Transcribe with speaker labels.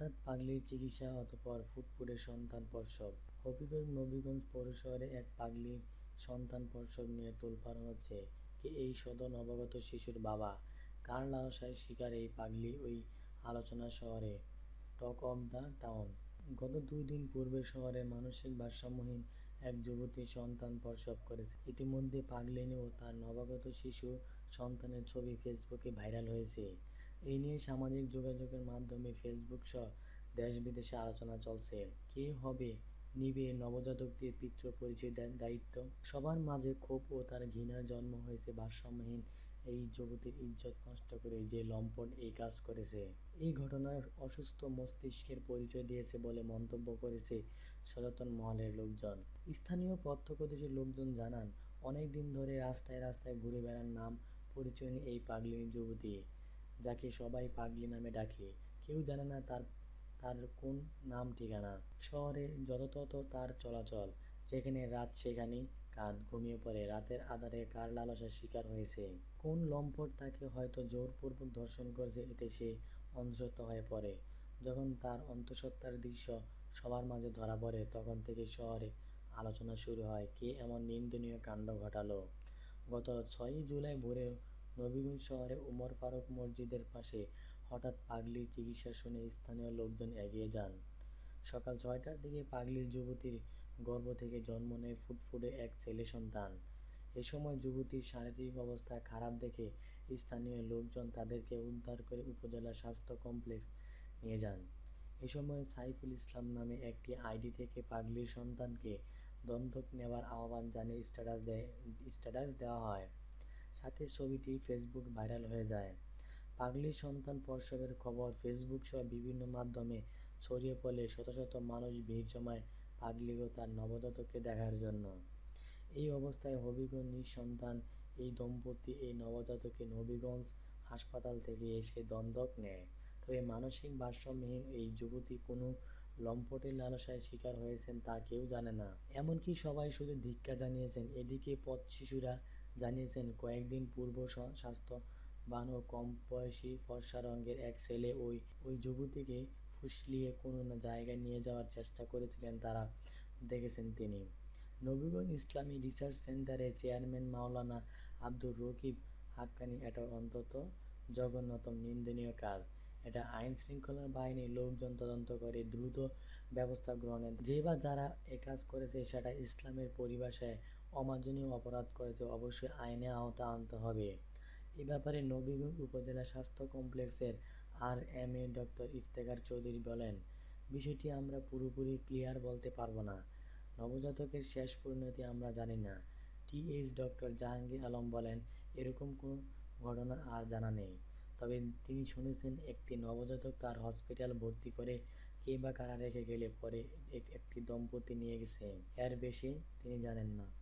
Speaker 1: হঠাৎ পাগলির চিকিৎসা অতঃপর ফুটফুটে সন্তান প্রসব। হবিগঞ্জ নবীগঞ্জ পৌরশহরে এক পাগলি সন্তান প্রসব নিয়ে তোলপাড় হচ্ছে কে এই সদ্য নবাগত শিশুর বাবা? কার লালসায় শিকার এই পাগলি ওই আলোচনা শহরে? Talk of the town. গত দুই দিন পূর্বে শহরে মানসিক ভারসাম্যহীন এক যুবতী সন্তান প্রসব করেছে। ইতিমধ্যে পাগলিনী ও তার নবাগত শিশু সন্তানের ছবি ফেসবুকে ভাইরাল হয়েছে। এই নিয়ে সামাজিক যোগাযোগের মাধ্যমে ফেসবুক সহ দেশ বিদেশে আলোচনা চলছে। কে হবে নিবে নবজাতকটির পিতৃ পরিচয় দায়িত্ব? সবার মাঝে ক্ষোভ ও তার ঘৃণার জন্ম হয়েছে ভারসাম্যহীন এই যুবতীর ইজ্জত নষ্ট করে যে লম্পট এই কাজ করেছে। এই ঘটনার অসুস্থ মস্তিষ্কের পরিচয় দিয়েছে বলে মন্তব্য করেছে সচেতন মহলের লোকজন। স্থানীয় প্রত্যক্ষদর্শী লোকজন জানান, অনেক দিন ধরে রাস্তায় রাস্তায় ঘুরে বেড়ান নাম পরিচয় এই পাগলিনী যুবতী। যাকে সবাই পাগলি নামে ডাকে। কেউ জানে না তার তার কোন নাম ঠিকানা। শহরে যততত তার চলাচল। যেখানে রাত সেখানেই কাঁধ ঘুমিয়ে পড়ে। রাতের আধারে কার লালসার শিকার হয়েছে? কোন লম্পট তাকে হয়তো জোরপূর্বক ধর্ষণ করেছে এতে সে অন্তঃসত্ত্বা হয়ে পড়ে? যখন তার অন্তঃসত্ত্বার দৃশ্য সবার মাঝে ধরা পড়ে, তখন থেকে শহরে আলোচনা শুরু হয়, কে এমন নিন্দনীয় কাণ্ড ঘটালো? গত ছয়ই জুলাই ভোরে নবীগঞ্জ শহরে উমর ফারুক মসজিদের পাশে হঠাৎ পাগলির চিকিৎসা শুনে স্থানীয় লোকজন এগিয়ে যান। সকাল ছয়টার দিকে পাগলির যুবতীর গর্ভ থেকে জন্ম নেয় ফুটফুটে এক ছেলে সন্তান। এ সময় যুবতীর শারীরিক অবস্থা খারাপ দেখে স্থানীয় লোকজন তাদেরকে উদ্ধার করে উপজেলা স্বাস্থ্য কমপ্লেক্স নিয়ে যান। এ সময় সাইফুল ইসলাম নামে একটি আইডি থেকে পাগলির সন্তানকে দন্তক নেওয়ার আহ্বান জানিয়ে স্ট্যাটাস দেয় স্ট্যাটাস দেওয়া হয়। সাথে ছবিটি ফেসবুক ভাইরাল হয়ে যায়। পাগলির সন্তান প্রসবের খবর ফেসবুক সহ বিভিন্ন মাধ্যমে ছড়িয়ে পড়লে শত শত মানুষ ভিড় জমায় পাগলি ও তার নবজাতককে দেখার জন্য। এই অবস্থায় হবিগঞ্জ নিঃসন্তান এই দম্পতি এই নবজাতককে নবীগঞ্জ হাসপাতাল থেকে এসে দন্দক নেয়। তবে মানসিক ভারসাম্যহীন এই যুবতী কোনো লম্পটের লালসায় শিকার হয়েছেন তা কেউ জানে না। এমনকি সবাই শুধু ধিক্কা জানিয়েছেন, এদিকে পথ শিশুরা জানিয়েছেন, কয়েকদিন পূর্ব স্বাস্থ্যবান ও কম বয়সী ফর্সা রঙের এক ছেলে ওই ওই যুবতীকে ফুসলিয়ে কোনো জায়গায় নিয়ে যাওয়ার চেষ্টা করেছিলেন তারা, দেখেছেন তিনি। নবীগঞ্জ ইসলামী রিসার্চ সেন্টারের চেয়ারম্যান মাওলানা আব্দুর রকিব হাক্কানি, এটা অন্তত জঘন্যতম, নিন্দনীয় কাজ। এটা আইন শৃঙ্খলা বাহিনীর লোকজন তদন্ত করে দ্রুত ব্যবস্থা গ্রহণের যে বা যারা এ কাজ করেছে সেটা ইসলামের পরিভাষায় অমার্জনীয় অপরাধ করেছে অবশ্যই আইনে আওতা আনতে হবে। এ ব্যাপারে নবীগঞ্জ উপজেলা স্বাস্থ্য কমপ্লেক্সের R M A doctor Iftekhar Chowdhury বলেন, বিষয়টি আমরা পুরোপুরি ক্লিয়ার বলতে পারব না। নবজাতকের শেষ পরিণতি আমরা জানি না। টিএইচ ডক্টর জাহাঙ্গীর আলম বলেন, এরকম কোনো ঘটনা আর জানা নেই। তবে তিনি শুনেছেন, একটি নবজাতক তার হসপিটাল ভর্তি করে কে বা কারা রেখে গেলে পরে একটি দম্পতি নিয়ে গেছে। এর বেশি তিনি জানেন না।